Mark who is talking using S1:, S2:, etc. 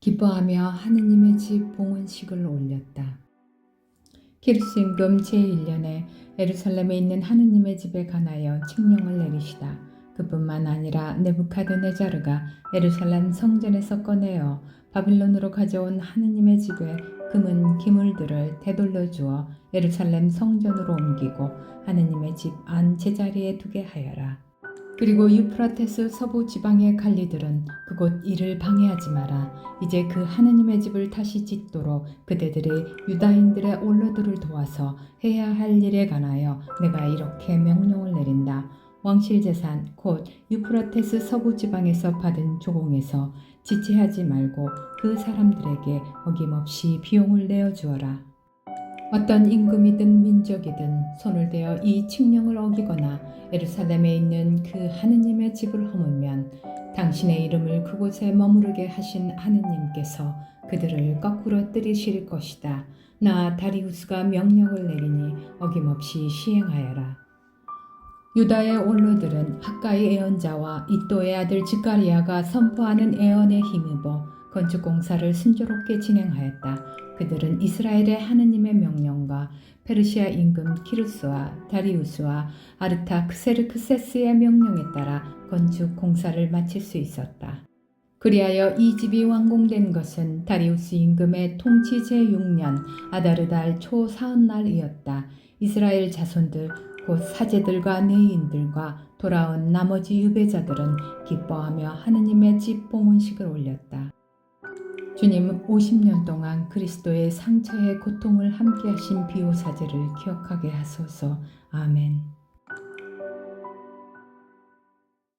S1: 기뻐하며 하느님의 집 봉헌식을 올렸다. 키르스 임금 제1년에 에루살렘에 있는 하느님의 집에 관하여 칙령을 내리시다. 그뿐만 아니라 네부카드네자르가 에루살렘 성전에서 꺼내어 바빌론으로 가져온 하느님의 집에 금은 기물들을 되돌려 주어 예루살렘 성전으로 옮기고 하느님의 집 안 제자리에 두게 하여라. 그리고 유프라테스 서부 지방의 관리들은 그곳 일을 방해하지 마라. 이제 그 하느님의 집을 다시 짓도록 그대들이 유다인들의 올로들을 도와서 해야 할 일에 관하여 내가 이렇게 명령을 내린다. 왕실 재산 곧 유프라테스 서부 지방에서 받은 조공에서 지체하지 말고 그 사람들에게 어김없이 비용을 내어 주어라. 어떤 임금이든 민족이든 손을 대어 이 칙령을 어기거나 예루살렘에 있는 그 하느님의 집을 허물면 당신의 이름을 그곳에 머무르게 하신 하느님께서 그들을 거꾸로 때리실 것이다. 나 다리우스가 명령을 내리니 어김없이 시행하여라. 유다의 원로들은 학가의 예언자와 이또의 아들 지카리아가 선포하는 예언에 힘입어 건축 공사를 순조롭게 진행하였다. 그들은 이스라엘의 하느님의 명령과 페르시아 임금 키루스와 다리우스와 아르타크세르크세스의 명령에 따라 건축 공사를 마칠 수 있었다. 그리하여 이 집이 완공된 것은 다리우스 임금의 통치 제6년 아다르달 초 사흔날이었다. 이스라엘 자손들 곧 사제들과 내인들과 돌아온 나머지 유배자들은 기뻐하며 하느님의 집 봉헌식을 올렸다. 주님 50년 동안 그리스도의 상처의 고통을 함께 하신 비오사제를 기억하게 하소서. 아멘.